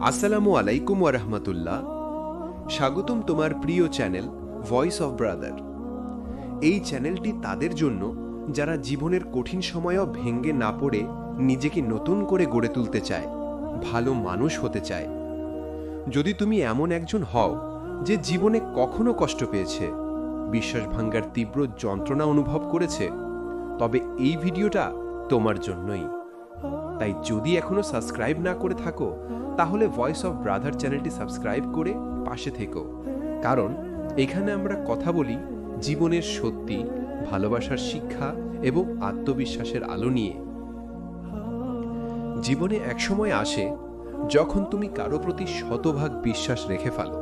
আসসালামু আলাইকুম ওরহমতুল্লাহ স্বাগতম তোমার প্রিয় চ্যানেল ভয়েস অফ ব্রাদার। এই চ্যানেলটি তাদের জন্য যারা জীবনের কঠিন সময়ও ভেঙ্গে না পড়ে নিজেকে নতুন করে গড়ে তুলতে চায়, ভালো মানুষ হতে চায়। যদি তুমি এমন একজন হও যে জীবনে কখনো কষ্ট পেয়েছে, বিশ্বাস ভাঙ্গার তীব্র যন্ত্রণা অনুভব করেছে, তবে এই ভিডিওটা তোমার জন্যই। তাই যদি এখনও সাবস্ক্রাইব না করে থাকো, তাহলে ভয়েস অফ ব্রাদার চ্যানেলটি সাবস্ক্রাইব করে পাশে থেকো। কারণ এখানে আমরা কথা বলি জীবনের সত্যি, ভালোবাসার শিক্ষা এবং আত্মবিশ্বাসের আলো নিয়ে। জীবনে একসময় আসে যখন তুমি কারও প্রতি শতভাগ বিশ্বাস রেখে ফেলো।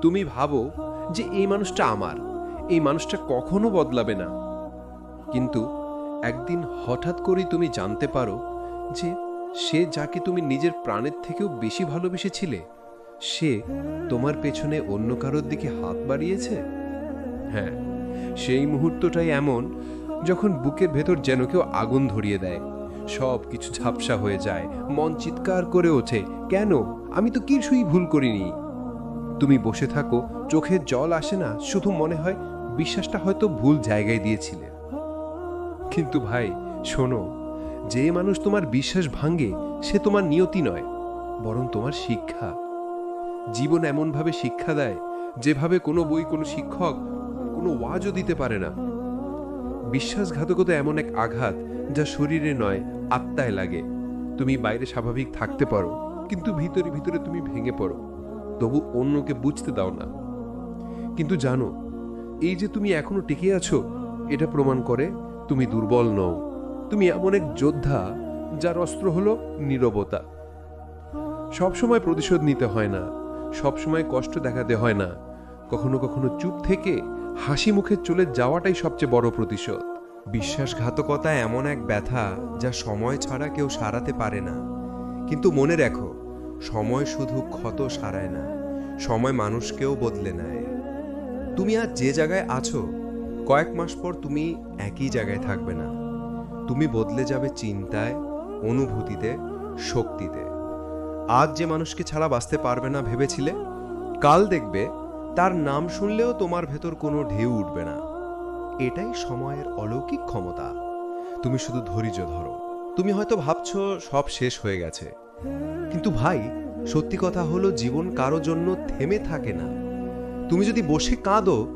তুমি ভাবো যে এই মানুষটা আমার, এই মানুষটা কখনো বদলাবে না। কিন্তু একদিন হঠাৎ করেই তুমি জানতে পারো যে সে যাকে তুমি নিজের প্রাণের থেকেও বেশি ভালোবেসেছিলে, সে তোমার পেছনে অন্য কারোর দিকে হাত বাড়িয়েছে? হ্যাঁ সেই মুহূর্তটাই এমন যখন বুকের ভেতর যেন কেউ আগুন ধরিয়ে দেয়। সব কিছু ঝাপসা হয়ে যায়, মন চিৎকার করে ওঠে, কেন? আমি তো কিছুই ভুল করিনি। তুমি বসে থাকো, চোখে জল আসে না, শুধু মনে হয় বিশ্বাসটা হয়তো ভুল জায়গায় দিয়েছিলে। কিন্তু ভাই, শোনো যে মানুষ তোমার বিশ্বাস ভাঙ্গে সে তোমার নিয়তি নয়, বরং তোমার শিক্ষা। জীবন এমনভাবে শিক্ষা দেয়, যেভাবে কোনো বই, কোনো শিক্ষক কোনো ওয়াজও দিতে পারে না। বিশ্বাসঘাতকতা এমন এক আঘাত, যা শরীরে নয়, আত্মায় লাগে। তুমি বাইরে স্বাভাবিক থাকতে পারো, কিন্তু ভিতরে ভিতরে তুমি ভেঙে পড়ো। তবু অন্যকে বুঝতে দাও না। কিন্তু জানো, এই যে তুমি এখনও টিকে আছো, এটা প্রমাণ করে তুমি দুর্বল নও। তুমি এমন এক যোদ্ধা যার অস্ত্র হলো নীরবতা। সবসময় প্রতিশোধ নিতে হয় না, সবসময় কষ্ট দেখাতে হয় না। কখনো কখনো চুপ থেকে হাসি মুখে চলে যাওয়াটাই সবচেয়ে বড় প্রতিশোধ। বিশ্বাসঘাতকতা এমন এক ব্যথা যা সময় ছাড়া কেউ সারাতে পারে না। কিন্তু মনে রেখো, সময় শুধু ক্ষত সারায় না, সময় মানুষকেও বদলে নেয়। তুমি আজ যে জায়গায় আছো, কয়েক মাস পর তুমি একই জায়গায় থাকবে না। তুমি বদলে যাবে চিন্তায়, অনুভূতিতে, শক্তিতে। আজ যে মানুষকে ছাড়া বাঁচতে পারবে না ভেবেছিলে, কাল দেখবে তার নাম শুনলেও তোমার ভেতর কোনো ঢেউ উঠবে না। এটাই সময়ের অলৌকিক ক্ষমতা। তুমি শুধু ধৈর্য ধরো। তুমি হয়তো ভাবছ সব শেষ হয়ে গেছে। কিন্তু ভাই, সত্যি কথা হলো জীবন কারও জন্য থেমে থাকে না। তুমি যদি বসে কাঁদো,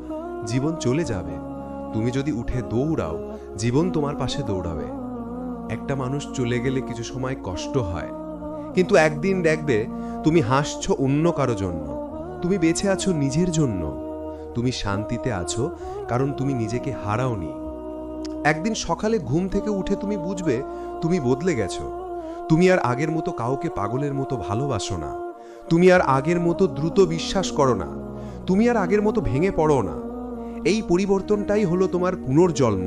জীবন চলে যাবে। তুমি যদি উঠে দৌড়াও, জীবন তোমার পাশে দৌড়াবে। একটা মানুষ চলে গেলে কিছু সময় কষ্ট হয়। কিন্তু একদিন দেখবে তুমি হাসছো অন্য কারও জন্য। তুমি বেঁচে আছো নিজের জন্য। তুমি শান্তিতে আছো, কারণ তুমি নিজেকে হারাওনি। একদিন সকালে ঘুম থেকে উঠে তুমি বুঝবে তুমি বদলে গেছো। তুমি আর আগের মতো কাউকে পাগলের মতো ভালোবাসো না। তুমি আর আগের মতো দ্রুত বিশ্বাস করো না। তুমি আর আগের মতো ভেঙে পড়ো না। এই পরিবর্তনটাই হলো তোমার পুনর্জন্ম।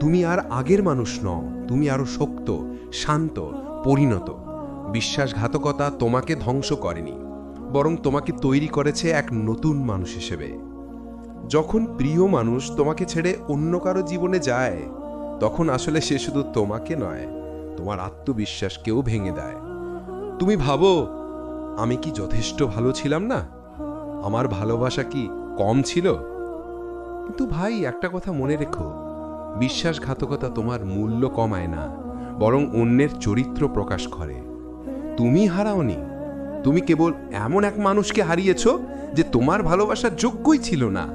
তুমি আর আগের মানুষ নও, তুমি আরও শক্ত, শান্ত, পরিণত। বিশ্বাসঘাতকতা তোমাকে ধ্বংস করেনি, বরং তোমাকে তৈরি করেছে এক নতুন মানুষ হিসেবে। যখন প্রিয় মানুষ তোমাকে ছেড়ে অন্য কারও জীবনে যায়, তখন আসলে সে শুধু তোমাকে নয়, তোমার আত্মবিশ্বাসকেও ভেঙে দেয়। তুমি ভাবো, আমি কি যথেষ্ট ভালো ছিলাম না? আমার ভালোবাসা কি কম ছিল? কিন্তু ভাই, একটা কথা মনে রেখো। বিশ্বাসঘাতকতা তোমার মূল্য কমায় না, বরং অন্যের চরিত্র প্রকাশ করে। তুমি হারাওনি। তুমি কেবল এমন এক মানুষকে হারিয়েছ যে তোমার ভালোবাসার যোগ্যই ছিল না।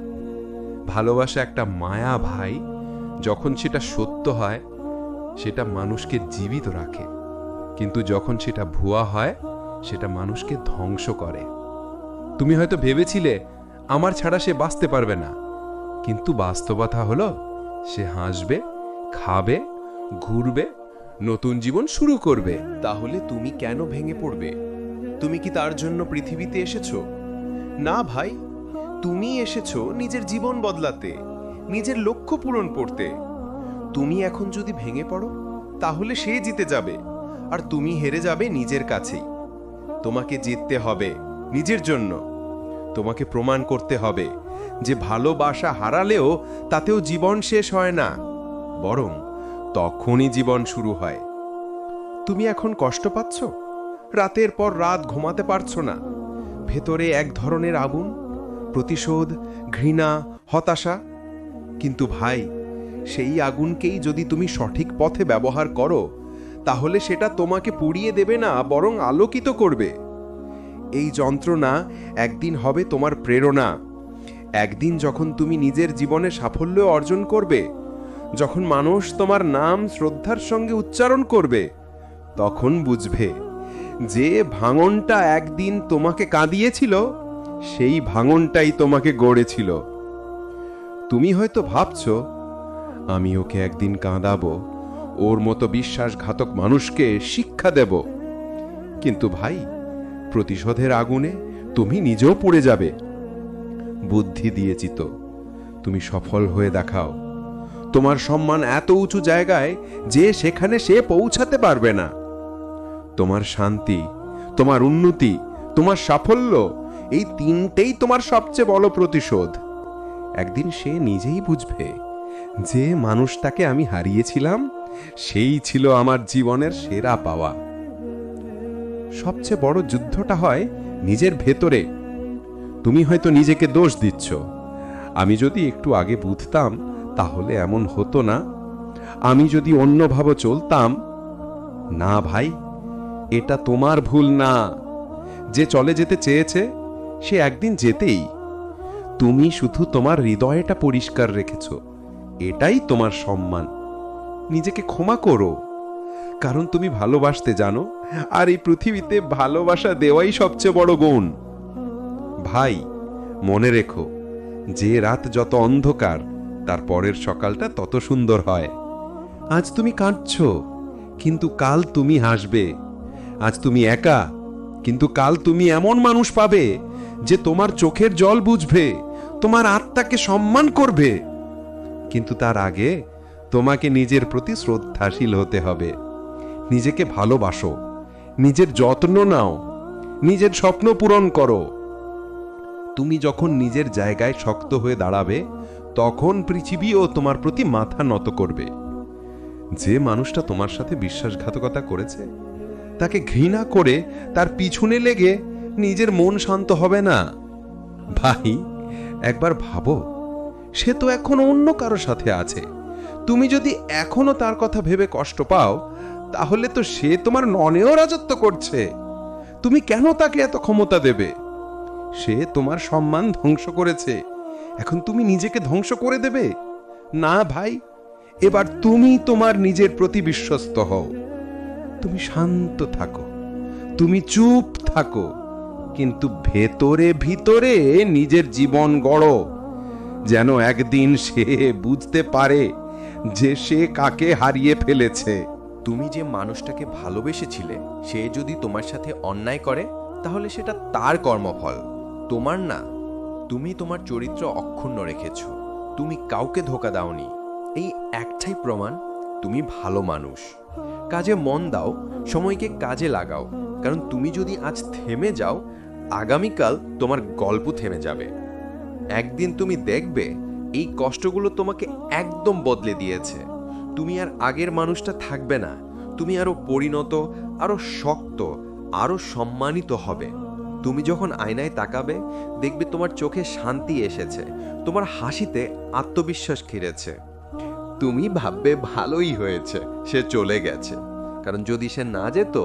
ভালোবাসা একটা মায়া ভাই, যখন সেটা সত্য হয়, সেটা মানুষকে জীবিত রাখে। কিন্তু যখন সেটা ভুয়া হয়, সেটা মানুষকে ধ্বংস করে। তুমি হয়তো ভেবেছিলে, আমার ছাড়া সে বাঁচতে পারবে না। কিন্তু বাস্তবতা হলো, সে হাসবে, খাবে, ঘুরবে, নতুন জীবন শুরু করবে। তাহলে তুমি কেন ভেঙে পড়বে? তুমি কি তার জন্য পৃথিবীতে এসেছ? না ভাই, তুমি এসেছ নিজের জীবন বদলাতে, নিজের লক্ষ্য পূরণ করতে। তুমি এখন যদি ভেঙে পড়ো, তাহলে সে জিতে যাবে, আর তুমি হেরে যাবে নিজের কাছেই। তোমাকে জিততে হবে নিজের জন্য। তোমাকে প্রমাণ করতে হবে। যে ভালোবাসা হারালেও তাতেও জীবন শেষ হয় না। বরং তখনই জীবন শুরু হয়। তুমি এখন কষ্ট পাচ্ছ? রাতের পর রাত ঘুমাতে পারছ না। ভেতরে এক ধরনের আগুন, প্রতিশোধ, ঘৃণা, হতাশা। কিন্তু ভাই, সেই আগুনকেই যদি তুমি সঠিক পথে ব্যবহার করো, তাহলে সেটা তোমাকে পুড়িয়ে দেবে না, বরং আলোকিত করবে। এই যন্ত্রণা একদিন হবে তোমার প্রেরণা। একদিন যখন তুমি নিজের জীবনে সাফল্য অর্জন করবে, যখন মানুষ তোমার নাম শ্রদ্ধার সঙ্গে উচ্চারণ করবে, তখন বুঝবে যে ভাঙনটা একদিন তোমাকে কাঁদিয়েছিল, সেই ভাঙনটাই তোমাকে গড়েছিল। তুমি হয়তো ভাবছ, আমি ওকে একদিন কাঁদাবো, ওর মতো বিশ্বাসঘাতক মানুষকে শিক্ষা দেব। কিন্তু ভাই, প্রতিশোধের আগুনে তুমি নিজেও পড়ে যাবে। বুদ্ধি দিয়েছি তো। তুমি সফল হয়ে দেখাও। তোমার সম্মান এত উঁচু জায়গায় যে সেখানে সে পৌঁছাতে পারবে না। তোমার শান্তি, তোমার উন্নতি, তোমার সাফল্য, এই তিনটেই তোমার সবচেয়ে বড় প্রতিশোধ। একদিন সে নিজেই বুঝবে, যে মানুষটাকে আমি হারিয়েছিলাম, সেই ছিল আমার জীবনের সেরা পাওয়া। সবচেয়ে বড় যুদ্ধটা হয় নিজের ভেতরে তুমি হয়তো নিজেকে দোষ দিচ্ছ। আমি যদি একটু আগে বুঝতাম, তাহলে এমন হতো না। আমি যদি অন্যভাবে চলতাম, না ভাই, এটা তোমার ভুল না। যে চলে যেতে চেয়েছে, সে একদিন যেতেই। তুমি শুধু তোমার হৃদয়টা পরিষ্কার রেখেছ। এটাই তোমার সম্মান। নিজেকে ক্ষমা করো। কারণ তুমি ভালোবাসতে জানো, আর এই পৃথিবীতে ভালোবাসা দেওয়াই সবচেয়ে বড় গুণ। ভাই, মনে রেখো, যে রাত যত অন্ধকার, তার পরের সকালটা তত সুন্দর হয়। আজ তুমি কাঁদছ, কিন্তু কাল তুমি হাসবে। আজ তুমি একা, কিন্তু কাল তুমি এমন মানুষ পাবে, যে তোমার চোখের জল বুঝবে, তোমার আত্মাকে সম্মান করবে। কিন্তু তার আগে তোমাকে নিজের প্রতি শ্রদ্ধাশীল হতে হবে। নিজেকে ভালোবাসো, নিজের যত্ন নাও, নিজের স্বপ্ন পূরণ করো। তুমি যখন নিজের জায়গায় শক্ত হয়ে দাঁড়াবে, তখন পৃথিবীও তোমার প্রতি মাথা নত করবে। যে মানুষটা তোমার সাথে বিশ্বাসঘাতকতা করেছে, তাকে ঘৃণা করে তার পিছনে লেগে নিজের মন শান্ত হবে না। ভাই, একবার ভাবো, সে তো এখন অন্য কারও সাথে আছে। তুমি যদি এখনও তার কথা ভেবে কষ্ট পাও, তাহলে তো সে তোমার ননেও রাজত্ব করছে। তুমি কেন তাকে এত ক্ষমতা দেবে? সে তোমার সম্মান ধ্বংস করেছে। এখন তুমি নিজেকে ধ্বংস করে দেবে? না, ভাই। এবার তুমি তোমার নিজের প্রতি বিশ্বস্ত হও। তুমি শান্ত থাকো। তুমি চুপ থাকো। কিন্তু ভেতরে ভিতরে নিজের জীবন গড়ো। যেন একদিন সে বুঝতে পারে যে সে কাকে হারিয়ে ফেলেছে। তুমি যে মানুষটাকে ভালোবেসেছিলে, সে যদি তোমার সাথে অন্যায় করে, তাহলে সেটা তার কর্মফল। তোমার না, তুমি তোমার চরিত্র অক্ষুণ্ণ রেখেছ। তুমি কাউকে ধোকা দাওনি। এই একটাই প্রমাণ, তুমি ভালো মানুষ। কাজে মন দাও, সময়কে কাজে লাগাও। কারণ তুমি যদি আজ থেমে যাও, আগামীকাল তোমার গল্প থেমে যাবে। একদিন তুমি দেখবে, এই কষ্টগুলো তোমাকে একদম বদলে দিয়েছে। তুমি আর আগের মানুষটা থাকবে না। তুমি আরও পরিণত, আরও শক্ত, আরও সম্মানিত হবে। তুমি যখন আয়নায় তাকাবে, দেখবে তোমার চোখে শান্তি এসেছে, তোমার হাসিতে আত্মবিশ্বাস ঘিরেছে তুমি ভাববে ভালোই হয়েছে, সে চলে গেছে। কারণ যদি সে না যেত,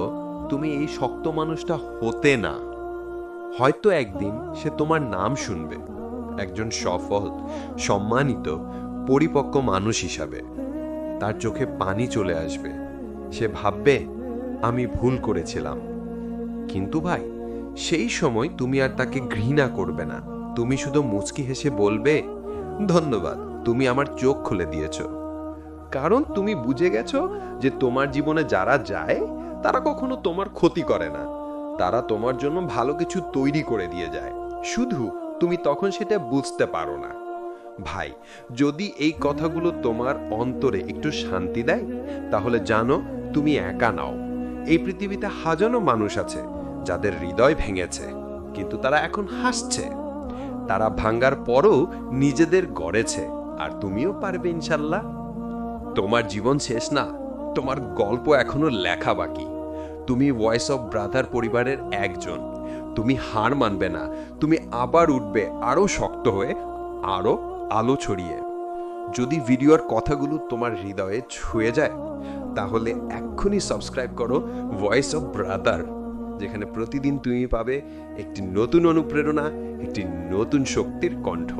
তুমি এই শক্ত মানুষটা হতে না। হয়তো একদিন সে তোমার নাম শুনবে। একজন সফল, সম্মানিত, পরিপক্ক মানুষ হিসাবে। তার চোখে পানি চলে আসবে। সে ভাববে, আমি ভুল করেছিলাম। কিন্তু ভাই সেই সময় তুমি আর তাকে ঘৃণা করবে না। তুমি শুধু মুচকি হেসে বলবে, ধন্যবাদ, তুমি আমার চোখ খুলে দিয়েছ। কারণ তুমি বুঝে গেছো যে তোমার জীবনে যারা যায়, তারা কখনো তোমার ক্ষতি করে না। তারা তোমার জন্য ভালো কিছু তৈরি করে দিয়ে যায়। শুধু তুমি তখন সেটা বুঝতে পারো না। ভাই, যদি এই কথাগুলো তোমার অন্তরে একটু শান্তি দেয়, তাহলে জানো তুমি একা নাও। এই পৃথিবীতে হাজারো মানুষ আছে যাদের হৃদয় ভেঙেছে, কিন্তু তারা এখন হাসছে। তারা ভাঙ্গার পরও নিজেদের গড়েছে, আর তুমিও পারবে ইনশাল্লাহ। তোমার জীবন শেষ না, তোমার গল্প এখনও লেখা বাকি। তুমি ভয়েস অফ ব্রাদার পরিবারের একজন। তুমি হার মানবে না, তুমি আবার উঠবে আরও শক্ত হয়ে, আরও আলো ছড়িয়ে। যদি ভিডিওর কথাগুলো তোমার হৃদয়ে ছুঁয়ে যায়, তাহলে এক্ষুনি সাবস্ক্রাইব করো ভয়েস অফ ব্রাদার যেখানে প্রতিদিন তুমি পাবে একটি নতুন অনুপ্রেরণা একটি নতুন শক্তির কণ্ঠ।